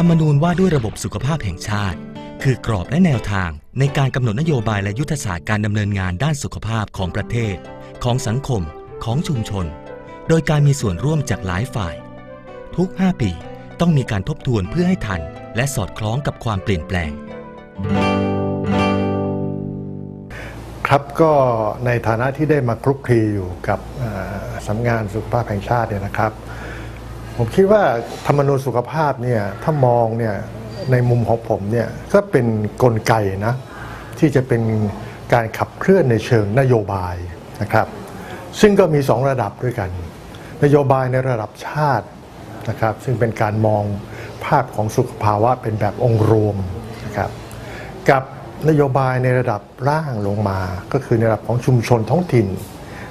ธรรมนูญว่าด้วยระบบสุขภาพแห่งชาติ คือกรอบและแนวทางในการกำหนดนโยบายและยุทธศาสตร์การดำเนินงานด้านสุขภาพของประเทศ ของสังคม ของชุมชน โดยการมีส่วนร่วมจากหลายฝ่าย ทุก 5 ปีต้องมีการทบทวนเพื่อให้ทัน และสอดคล้องกับความเปลี่ยนแปลง ครับก็ในฐานะที่ได้มาคลุกคลีอยู่กับสำนักงานสุขภาพแห่งชาติเนี่ยนะครับ ผมคิดว่าธรรมนูญสุขภาพเนี่ยถ้ามองเนี่ยในมุมของผมเนี่ยก็เป็นกลไกนะที่จะเป็นการขับเคลื่อนในเชิงนโยบายนะครับ ซึ่งก็มี 2 ระดับด้วยกัน นโยบายในระดับชาตินะครับ ซึ่งเป็นการมองภาพของสุขภาวะเป็นแบบองค์รวมนะครับกับนโยบายในระดับล่างลงมา ก็คือในระดับของชุมชนท้องถิ่น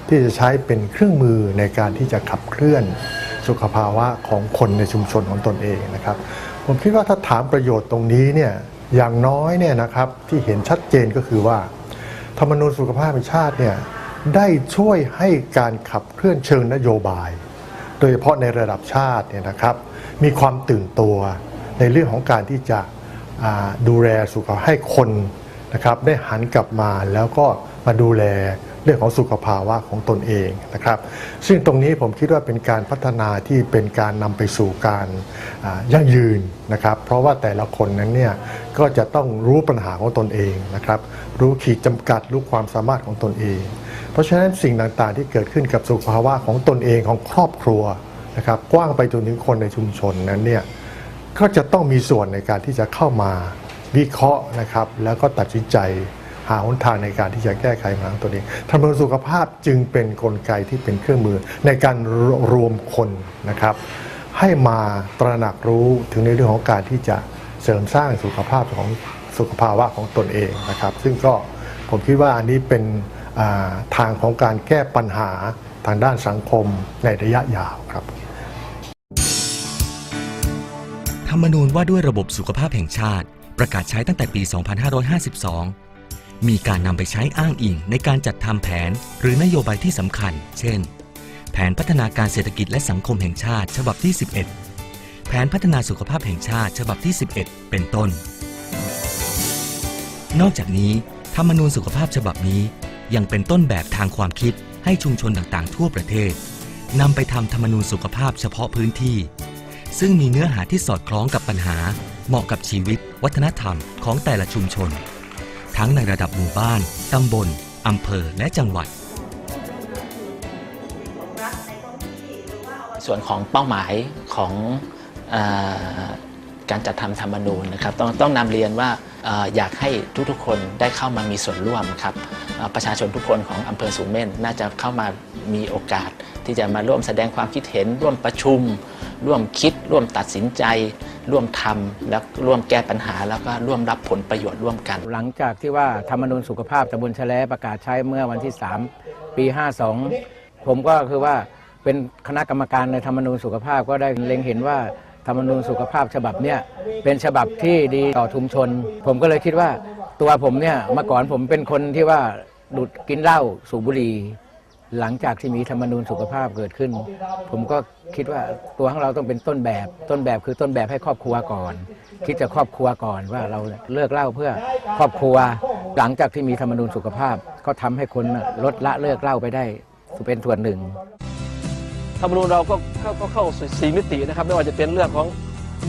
ที่จะใช้เป็นเครื่องมือในการที่จะขับเคลื่อน สุขภาวะของคนในชุมชนของตนเองนะครับ ผมคิดว่าถ้าถามประโยชน์ตรงนี้เนี่ยอย่างน้อยเนี่ยนะครับที่เห็นชัดเจนก็คือว่า ธรรมนูญสุขภาพแห่งชาติเนี่ยได้ช่วยให้การขับเคลื่อนเชิงนโยบาย โดยเฉพาะในระดับชาติเนี่ยนะครับ มีความตื่นตัวในเรื่องของการที่จะดูแลสุขภาพให้คนนะครับได้หันกลับมาแล้วก็มาดูแล เรื่องของสุขภาวะของตนเองนะครับ ซึ่งตรงนี้ผมคิดว่าเป็นการพัฒนาที่เป็นการนำไปสู่การยั่งยืนนะครับ เพราะว่าแต่ละคนนั้นเนี่ยก็จะต้องรู้ปัญหาของตนเองนะครับ รู้ขีดจำกัดรู้ความสามารถของตนเอง เพราะฉะนั้นสิ่งต่างๆ ที่เกิดขึ้นกับสุขภาวะของตนเองของครอบครัวนะครับกว้างไปจนถึงคนในชุมชนนั้นเนี่ยก็จะต้องมีส่วนในการที่จะเข้ามาวิเคราะห์นะครับ แล้วก็ตัดสินใจ หาหนทางในการที่จะแก้ไขปัญหาของตนเองธรรมนูญสุขภาพจึงเป็นนกลไกที่เป็นเครื่องมือในการรวมคนนะครับ ให้มาตระหนักรู้ถึงในเรื่องของการที่จะเสริมสร้างสุขภาพของสุขภาวะของตนเองนะครับ ซึ่งก็ผมคิดว่าอันนี้เป็นาทางของการแก้ปัญหาทางด้านสังคมในระยะยาวครับ ธรรมนูญว่าด้วยระบบสุขภาพแห่งชาติ ประกาศใช้ตั้งแต่ปี 2552 มีการนำไปใช้อ้างอิงในการจัดทำแผนหรือนโยบายที่สำคัญ เช่น แผนพัฒนาการเศรษฐกิจและสังคมแห่งชาติ ฉบับที่ 11 แผนพัฒนาสุขภาพแห่งชาติ ฉบับที่ 11 เป็นต้น นอกจากนี้ ธรรมนูญสุขภาพฉบับนี้ ยังเป็นต้นแบบทางความคิดให้ชุมชนต่างๆ ทั่วประเทศนำไปทำธรรมนูญสุขภาพเฉพาะพื้นที่ ซึ่งมีเนื้อหาที่สอดคล้องกับปัญหา เหมาะกับชีวิต วัฒนธรรมของแต่ละชุมชน ทั้งในระดับหมู่บ้าน ตำบล อำเภอ และจังหวัด ส่วนของเป้าหมายของการจัดทำธรรมนูญนะครับต้องต้องนำเรียนว่าอออยากให้ทุกๆคนได้เข้ามามีส่วนร่วมครับประชาชนทุกคนของอำเภอสูงเม่นน่าจะเข้ามามีโอกาส ที่จะมาร่วมแสดงความคิดเห็น ร่วมประชุม ร่วมคิด ร่วมตัดสินใจ ร่วมทำแล้วร่วมแก้ปัญหา แล้วก็ร่วมรับผลประโยชน์ร่วมกัน หลังจากที่ว่าธรรมนูญสุขภาพตำบลแลประกาศใช้เมื่อวันที่ 3 ปี 52 ผมก็คือว่าเป็นคณะกรรมการในธรรมนูญสุขภาพก็ได้เล็งเห็นว่าธรรมนูญสุขภาพฉบับเนี้ยเป็นฉบับที่ดีต่อชุมชน ผมก็เลยคิดว่าตัวผมเนี่ยเมื่อก่อนผมเป็นคนที่ว่าดูดกินเหล้าสูบบุหรี่ หลังจากที่มีธรรมนูญสุขภาพเกิดขึ้น ผมก็คิดว่าตัวของเราต้องเป็นต้นแบบ ต้นแบบคือต้นแบบให้ครอบครัวก่อน คิดจะครอบครัวก่อนว่าเราเลิกเหล้าเพื่อครอบครัว หลังจากที่มีธรรมนูญสุขภาพ ก็ทำให้คนลดละเลิกเหล้าไปได้เป็นส่วนหนึ่ง ธรรมนูญเราก็เข้าเข้าสู่สีมิตินะครับ ไม่ว่าจะเป็นเรื่องของ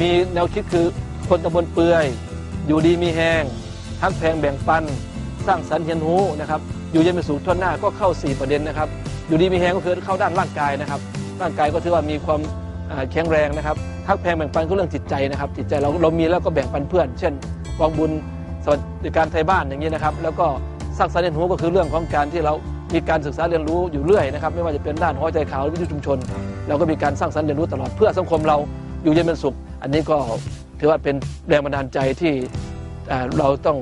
มีแนวคิดคือคนตำบลเปื่อย อยู่ดีมีแหงฮักแพงแบ่งปัน สร้างสรรค์เรียนรู้นะครับ อยู่เย็นเป็นสุขทั่วหน้าก็เข้า 4 ประเด็นนะครับ อยู่ดีมีแหงก็คือเข้าด้านร่างกายนะครับ ร่างกายก็ถือว่ามีความแข็งแรงนะครับฮักแพงแบ่งปันก็เรื่องจิตใจนะครับ จิตใจเราเรามีแล้วก็แบ่งปันเพื่อน เช่นกองบุญสวัสดิการไทยบ้านอย่างนี้นะครับ แล้วก็สร้างสรรค์เรียนรู้ก็คือเรื่องของการที่เรามีการศึกษาเรียนรู้อยู่เรื่อยนะครับ ไม่ว่าจะเป็นด้านหัวใจขาวหรือวิทยุชุมชน เราก็มีการสร้างสรรค์เรียนรู้ตลอดเพื่อสังคมเราอยู่เย็นเป็นสุข อันนี้ก็ถือว่าเป็นแรงบันดาลใจที่เราต้อง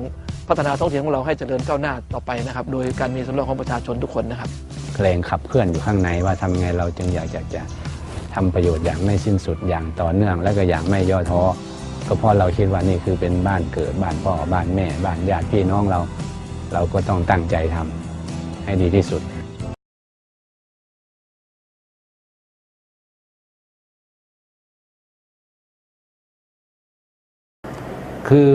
พัฒนาท้องถิ่นของเราให้เจริญก้าวหน้าต่อไปนะครับ โดยการมีส่วนร่วมของประชาชนทุกคนนะครับเพลงขับเคลื่อนอยู่ข้างในว่าทำไงเราจึงอยากจะจะทำประโยชน์อย่างไม่สิ้นสุดอย่างต่อเนื่อง และก็อย่างไม่ย่อท้อก็เพราะเราคิดว่านี่คือเป็นบ้านเกิดบ้านพ่อบ้านแม่บ้านญาติพี่น้องเรา เราก็ต้องตั้งใจทำให้ดีที่สุดคือ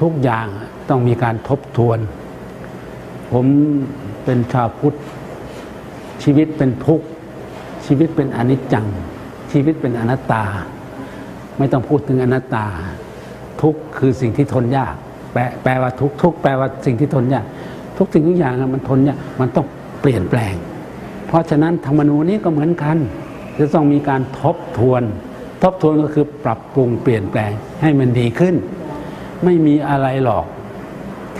ทุกอย่าง ต้องมีการทบทวน ผมเป็นชาวพุทธ ชีวิตเป็นทุกข์ ชีวิตเป็นอนิจจัง ชีวิตเป็นอนัตตา ไม่ต้องพูดถึงอนัตตา ทุกข์คือสิ่งที่ทนยาก แปลแปลว่าทุกข์ทุกข์แปลว่าสิ่งที่ทนยาก ทุกสิ่งทุกอย่างมันทนยากมันต้องเปลี่ยนแปลง เพราะฉะนั้นธรรมนูญนี้ก็เหมือนกัน จะต้องมีการทบทวน ทบทวนก็คือปรับปรุงเปลี่ยนแปลงให้มันดีขึ้น ไม่มีอะไรหรอก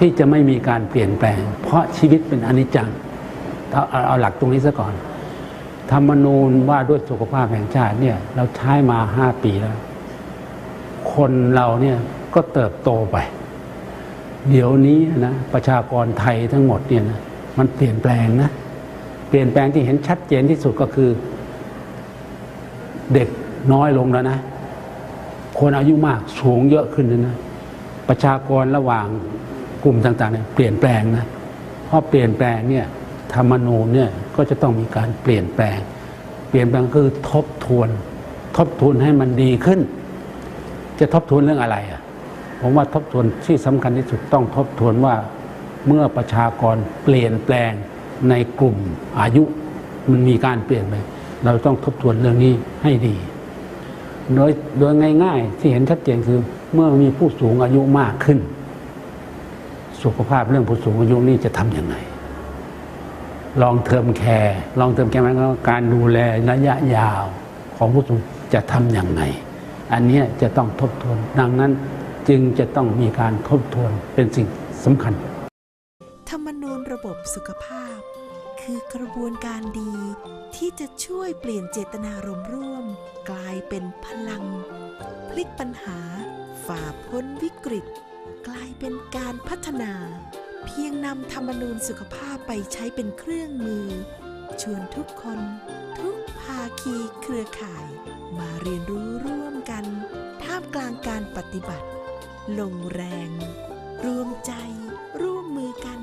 ที่จะไม่มีการเปลี่ยนแปลง เพราะชีวิตเป็นอนิจจังเอาเอาเอาหลักตรงนี้ซะก่อน ธรรมนูญว่าด้วยสุขภาพแห่งชาติเนี่ยเราใช้มาห้าปีแล้ว คนเราเนี่ยก็เติบโตไป เดี๋ยวนี้นะประชากรไทยทั้งหมดเนี่ยนะมันเปลี่ยนแปลงนะเปลี่ยนแปลงที่เห็นชัดเจนที่สุดก็คือ เด็กน้อยลงแล้วนะ คนอายุมากสูงเยอะขึ้นนะประชากรระหว่าง กลุ่มต่างๆเนี่ยเปลี่ยนแปลงนะเพราะเปลี่ยนแปลงเนี่ยธรรมนูญเนี่ยก็จะต้องมีการเปลี่ยนแปลง เปลี่ยนแปลงคือทบทวน ทบทวนให้มันดีขึ้น จะทบทวนเรื่องอะไรอะผมว่าทบทวนที่สำคัญที่สุดต้องทบทวนว่าเมื่อประชากรเปลี่ยนแปลงในกลุ่มอายุมันมีการเปลี่ยนไปเราต้องทบทวนเรื่องนี้ให้ดี โดยโดยง่าย ๆ ที่เห็นชัดเจนคือเมื่อมีผู้สูงอายุมากขึ้น สุขภาพเรื่องผู้สูงอายุนี่จะทำยังไงลองเทอมแคร์ลองเทอมแคร์มายความว่าการดูแลระยะยาวของผู้สูงจะทำอย่างไงอันนี้จะต้องทบทวน ดังนั้นจึงจะต้องมีการทบทวนเป็นสิ่งสำคัญ ธรรมนูญระบบสุขภาพ คือกระบวนการดีที่จะช่วยเปลี่ยนเจตนารมณ์ร่วม กลายเป็นพลัง พลิกปัญหาฝ่าพ้นวิกฤต กลายเป็นการพัฒนา เพียงนำธรรมนูญสุขภาพไปใช้เป็นเครื่องมือ ชวนทุกคนทุกภาคีเครือข่าย มาเรียนรู้ร่วมกัน ท่ามกลางการปฏิบัติ ลงแรง รวมใจ ร่วมมือกัน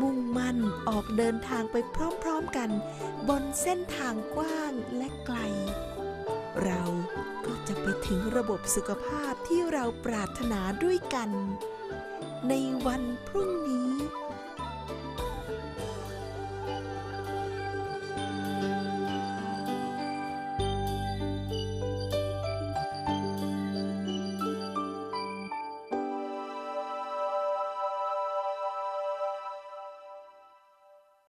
มุ่งมั่นออกเดินทางไปพร้อมๆกัน บนเส้นทางกว้างและไกล เราก็จะไปถึงระบบสุขภาพที่เราปรารถนาด้วยกัน ในวันพรุ่งนี้